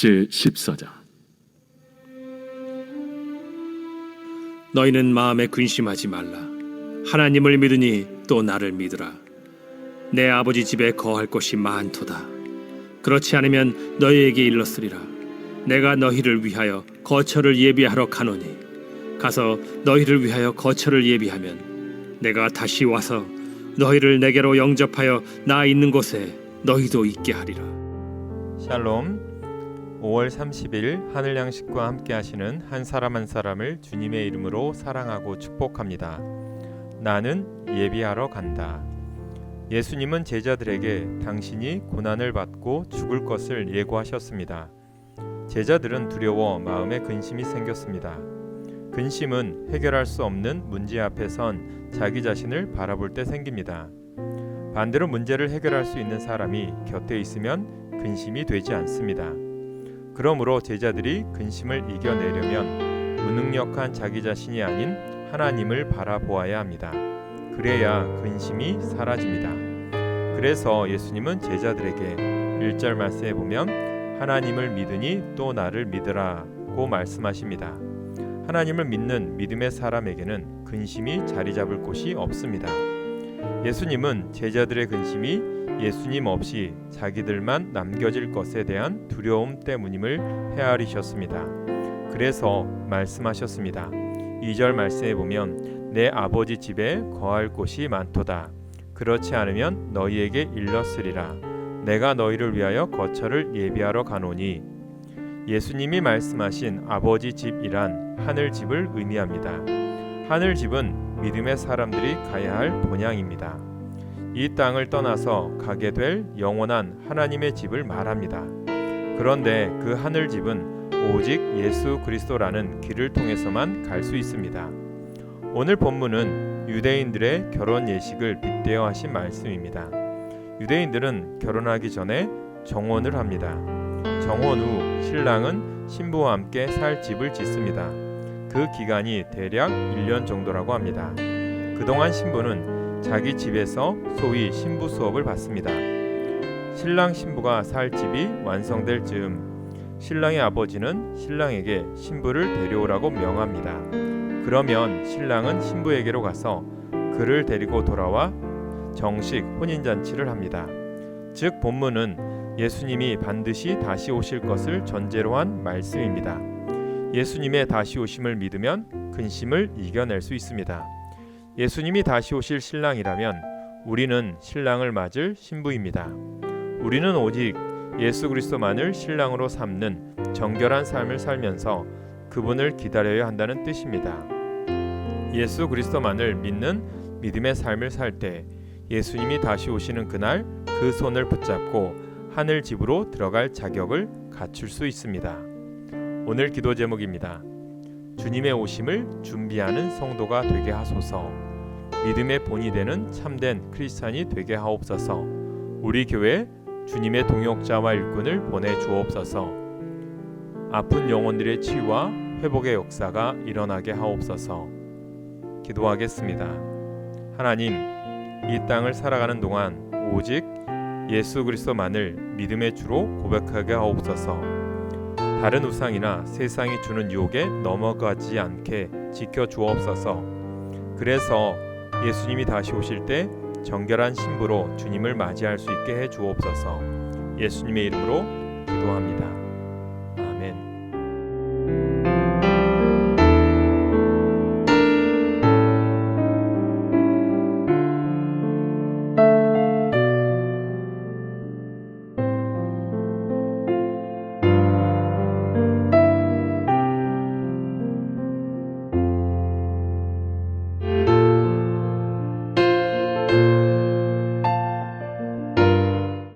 제 14장 너희는 마음에 근심하지 말라. 하나님을 믿으니 또 나를 믿으라. 내 아버지 집에 거할 곳이 많도다. 그렇지 않으면 너희에게 일렀으리라. 내가 너희를 위하여 거처를 예비하러 가노니 가서 너희를 위하여 거처를 예비하면 내가 다시 와서 너희를 내게로 영접하여 나 있는 곳에 너희도 있게 하리라. 샬롬 5월 30일 하늘 양식과 함께 하시는 한 사람 한 사람을 주님의 이름으로 사랑하고 축복합니다. 나는 예비하러 간다. 예수님은 제자들에게 당신이 고난을 받고 죽을 것을 예고하셨습니다. 제자들은 두려워 마음에 근심이 생겼습니다. 근심은 해결할 수 없는 문제 앞에선 자기 자신을 바라볼 때 생깁니다. 반대로 문제를 해결할 수 있는 사람이 곁에 있으면 근심이 되지 않습니다. 그러므로 제자들이 근심을 이겨내려면 무능력한 자기 자신이 아닌 하나님을 바라보아야 합니다. 그래야 근심이 사라집니다. 그래서 예수님은 제자들에게 1절 말씀에 보면 하나님을 믿으니 또 나를 믿으라고 말씀하십니다. 하나님을 믿는 믿음의 사람에게는 근심이 자리 잡을 곳이 없습니다. 예수님은 제자들의 근심이 예수님 없이 자기들만 남겨질 것에 대한 두려움 때문임을 헤아리셨습니다. 그래서 말씀하셨습니다. 2절 말씀에 보면 내 아버지 집에 거할 곳이 많도다. 그렇지 않으면 너희에게 일렀으리라. 내가 너희를 위하여 거처를 예비하러 가노니 예수님이 말씀하신 아버지 집이란 하늘 집을 의미합니다. 하늘 집은 믿음의 사람들이 가야 할 본향입니다. 이 땅을 떠나서 가게 될 영원한 하나님의 집을 말합니다. 그런데 그 하늘 집은 오직 예수 그리스도라는 길을 통해서만 갈 수 있습니다. 오늘 본문은 유대인들의 결혼 예식을 빗대어 하신 말씀입니다. 유대인들은 결혼하기 전에 정혼을 합니다. 정혼 후 신랑은 신부와 함께 살 집을 짓습니다. 그 기간이 대략 1년 정도라고 합니다. 그동안 신부는 자기 집에서 소위 신부 수업을 받습니다. 신랑 신부가 살 집이 완성될 즈음 신랑의 아버지는 신랑에게 신부를 데려오라고 명합니다. 그러면 신랑은 신부에게로 가서 그를 데리고 돌아와 정식 혼인 잔치를 합니다. 즉 본문은 예수님이 반드시 다시 오실 것을 전제로 한 말씀입니다. 예수님의 다시 오심을 믿으면 근심을 이겨낼 수 있습니다. 예수님이 다시 오실 신랑이라면 우리는 신랑을 맞을 신부입니다. 우리는 오직 예수 그리스도만을 신랑으로 삼는 정결한 삶을 살면서 그분을 기다려야 한다는 뜻입니다. 예수 그리스도만을 믿는 믿음의 삶을 살 때 예수님이 다시 오시는 그날 그 손을 붙잡고 하늘 집으로 들어갈 자격을 갖출 수 있습니다. 오늘 기도 제목입니다. 주님의 오심을 준비하는 성도가 되게 하소서. 믿음의 본이 되는 참된 크리스찬이 되게 하옵소서. 우리 교회 주님의 동역자와 일꾼을 보내 주옵소서. 아픈 영혼들의 치유와 회복의 역사가 일어나게 하옵소서. 기도하겠습니다. 하나님, 이 땅을 살아가는 동안 오직 예수 그리스도만을 믿음의 주로 고백하게 하옵소서. 다른 우상이나 세상이 주는 유혹에 넘어가지 않게 지켜 주옵소서. 그래서 예수님이 다시 오실 때 정결한 신부로 주님을 맞이할 수 있게 해 주옵소서. 예수님의 이름으로 기도합니다.